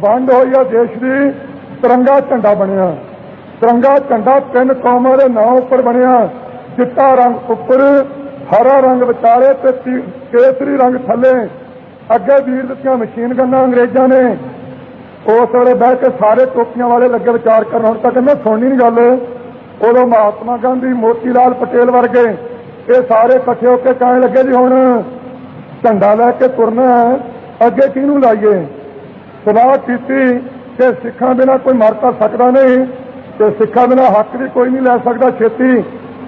ਵੰਡ ਹੋਈ ਆ ਦੇਸ਼ ਦੀ, ਤਿਰੰਗਾ ਝੰਡਾ ਬਣਿਆ। ਤਿਰੰਗਾ ਝੰਡਾ ਤਿੰਨ ਕੌਮਾਂ ਦੇ ਨਾਂ ਉੱਪਰ ਬਣਿਆ। ਚਿੱਟਾ ਰੰਗ ਉੱਪਰ, ਹਰਾ ਰੰਗ ਵਿਚਾਰੇ ਤੇ ਕੇਸਰੀ ਰੰਗ ਥੱਲੇ। ਅੱਗੇ ਵੀਰ ਦਿੱਤੀਆਂ ਮਸ਼ੀਨ ਗੰਨਾਂ ਅੰਗਰੇਜ਼ਾਂ ਨੇ। ਉਸ ਵੇਲੇ ਬਹਿ ਕੇ ਸਾਰੇ ਟੋਪੀਆਂ ਵਾਲੇ ਲੱਗੇ ਵਿਚਾਰ ਕਰਨ, ਹੁਣ ਤੱਕ ਮੈਂ ਸੁਣਨੀ ਨਹੀਂ ਗੱਲ। ਉਦੋਂ ਮਹਾਤਮਾ ਗਾਂਧੀ ਮੋਤੀ ਲਾਲ ਪਟੇਲ ਵਰਗੇ ਇਹ ਸਾਰੇ ਇਕੱਠੇ ਹੋ ਕੇ ਕਹਿਣ ਲੱਗੇ ਜੀ, ਹੁਣ ਝੰਡਾ ਲੈ ਕੇ ਤੁਰਨਾ ਅੱਗੇ ਕਿਹਨੂੰ ਲਾਈਏ? ਸਲਾਹ ਕੀਤੀ ਕਿ ਸਿੱਖਾਂ ਬਿਨਾ ਕੋਈ ਮਰ ਤਾਂ ਸਕਦਾ ਨਹੀਂ ਤੇ ਸਿੱਖਾਂ ਬਿਨਾ ਹੱਕ ਵੀ ਕੋਈ ਨਹੀਂ ਲੈ ਸਕਦਾ ਛੇਤੀ।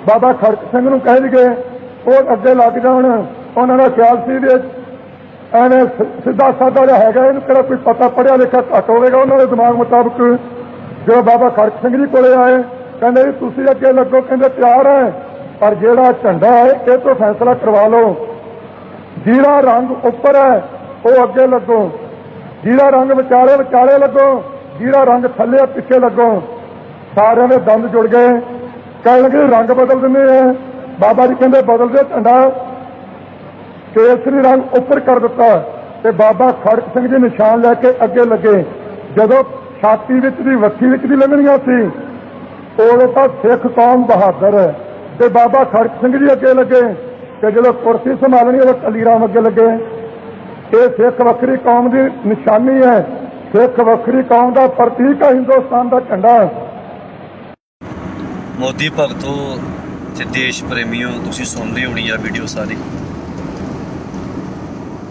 ਬਾਬਾ ਖੜਕ ਸਿੰਘ ਨੂੰ ਕਹਿ ਲਈਏ, ਉਹ ਅੱਗੇ ਲੱਗ ਜਾਣ। ਉਹਨਾਂ ਦਾ ਖਿਆਲ ਸੀ ਵੀ ਐਵੇਂ ਸਿੱਧਾ ਸਾਦਾ ਜਿਹਾ ਹੈਗਾ, ਇਹਨੂੰ ਕਿਹੜਾ ਕੋਈ ਪਤਾ ਪੜਿਆ ਲਿਖਿਆ ਘੱਟ ਹੋਵੇਗਾ ਉਹਨਾਂ ਦੇ ਦਿਮਾਗ ਮੁਤਾਬਕ। ਜਦੋਂ ਬਾਬਾ ਖੜਕ ਸਿੰਘ ਜੀ ਕੋਲੇ ਆਏ, ਕਹਿੰਦੇ ਜੀ, ਤੁਸੀਂ ਅੱਗੇ ਲੱਗੋ, ਕਹਿੰਦੇ ਤਿਆਰ ਹੈ, ਪਰ ਜਿਹੜਾ ਝੰਡਾ ਹੈ, ਇਹ ਤੋਂ ਫੈਸਲਾ ਕਰਵਾ ਲਓ। ਜਿਹੜਾ ਰੰਗ ਉੱਪਰ ਹੈ, ਉਹ ਅੱਗੇ ਲੱਗੋ। ਜਿਹੜਾ ਰੰਗ ਵਿਚਾਲੇ ਵਿਚਾਲੇ ਲੱਗੋ ਜਿਹੜਾ ਰੰਗ ਥੱਲੇ ਪਿੱਛੇ ਲੱਗੋ। ਸਾਰਿਆਂ ਦੇ ਦੰਦ ਜੁੜ ਗਏ। ਕਹਿਣ ਲੱਗੇ ਰੰਗ ਬਦਲ ਦਿੰਦੇ ਆ। ਬਾਬਾ ਜੀ ਕਹਿੰਦੇ ਬਦਲ ਦਿਓ ਝੰਡਾ। ਕੇਸਰੀ ਰੰਗ ਉੱਪਰ ਕਰ ਦਿੱਤਾ। ਤੇ ਬਾਬਾ ਖੜਕ ਸਿੰਘ ਜੀ ਨਿਸ਼ਾਨ ਲੈ ਕੇ ਅੱਗੇ ਲੱਗੇ। ਜਦੋਂ ਛਾਤੀ ਵਿੱਚ ਦੀ ਵੱਖੀ ਵਿੱਚ ਦੀ ਲੰਘਣੀਆਂ ਸੀ, ਉਦੋਂ ਤਾਂ ਸਿੱਖ ਕੌਮ ਬਹਾਦਰ ਹੈ। ਤੇ ਬਾਬਾ ਖੜਕ ਸਿੰਘ ਜੀ ਅੱਗੇ ਲੱਗੇ। ਤੇ ਜਦੋਂ ਕੁਰਸੀ ਸੰਭਾਲਣੀ ਉਦੋਂ ਟੱਲੀ ਰਾਮ ਅੱਗੇ ਲੱਗੇ। ਇਹ ਸਿੱਖ ਵੱਖਰੀ ਕੌਮ ਦੀ ਨਿਸ਼ਾਨੀ ਹੈ। ਸਿੱਖ ਵੱਖਰੀ ਕੌਮ ਦਾ ਪ੍ਰਤੀਕ ਹੈ, ਹਿੰਦੁਸਤਾਨ ਦਾ ਝੰਡਾ ਮੋਦੀ ਭਗਤੋ, ਤੇ ਦੇਸ਼ ਪ੍ਰੇਮੀਓ, ਤੁਸੀਂ ਸੁਣ ਲਈ ਹੋਣੀ ਆ ਵੀਡੀਓ ਸਾਰੀ।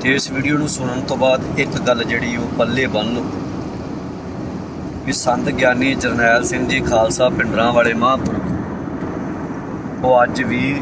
ਤੇ ਇਸ ਵੀਡੀਓ ਨੂੰ ਸੁਣਨ ਤੋਂ ਬਾਅਦ ਇੱਕ ਗੱਲ ਜਿਹੜੀ ਉਹ ਪੱਲੇ ਬੰਨ ਲਓ। ਵੀ ਸੰਤ ਗਿਆਨੀ ਜਰਨੈਲ ਸਿੰਘ ਜੀ ਖਾਲਸਾ ਪਿੰਡਰਾਂ ਵਾਲੇ ਮਹਾਂਪੁਰਖ, ਉਹ ਅੱਜ ਵੀ